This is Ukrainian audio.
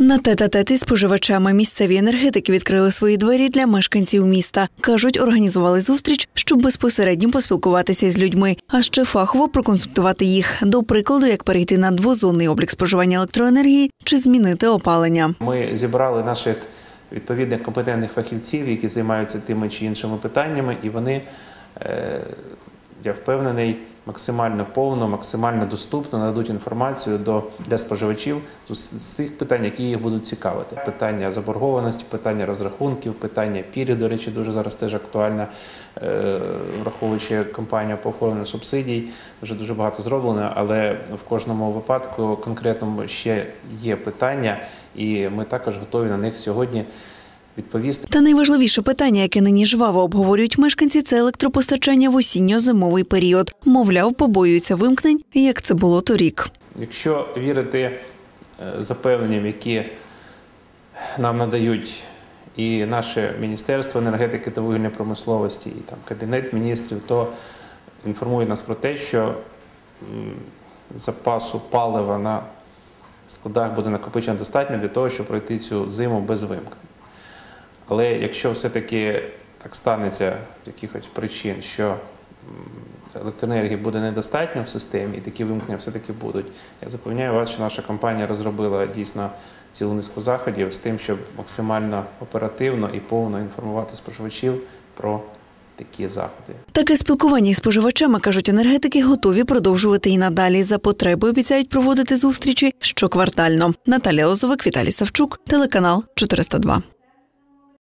На тет-а-тет із споживачами місцеві енергетики відкрили свої двері для мешканців міста. кажуть, організували зустріч, щоб безпосередньо поспілкуватися з людьми, а ще фахово проконсультувати їх. До прикладу, як перейти на двозонний облік споживання електроенергії чи змінити опалення. Ми зібрали наших відповідних компетентних фахівців, які займаються тими чи іншими питаннями, і вони, е, я впевнений, максимально повно, максимально доступно нададуть інформацію до для споживачів з цих питань, які їх будуть цікавити. Питання заборгованості, питання розрахунків, питання пірі, до речі, дуже зараз теж актуальне, е, враховуючи кампанію по оформленню субсидій, вже дуже багато зроблено, але в кожному випадку конкретному ще є питання, і ми також готові на них сьогодні відповісти. Та найважливіше питання, яке нині жваво обговорюють мешканці, це електропостачання в осінньо-зимовий період. Мовляв, побоюються вимкнень, як це було торік. Якщо вірити е, запевненням, які нам надають і наше Міністерство енергетики та вугільної промисловості, і там Кабінет міністрів, то інформують нас про те, що запасу палива на складах буде накопичено достатньо для того, щоб пройти цю зиму без вимкнень. Але якщо все-таки так станеться з якихось причин, що електроенергії буде недостатньо в системі, і такі вимкнення все-таки будуть. Я запевняю вас, що наша компанія розробила дійсно цілу низку заходів з тим, щоб максимально оперативно і повно інформувати споживачів про такі заходи. Таке спілкування із споживачами, кажуть енергетики, готові продовжувати і надалі. За потреби обіцяють проводити зустрічі щоквартально. Наталія Лозовик, Віталій Савчук, телеканал 402.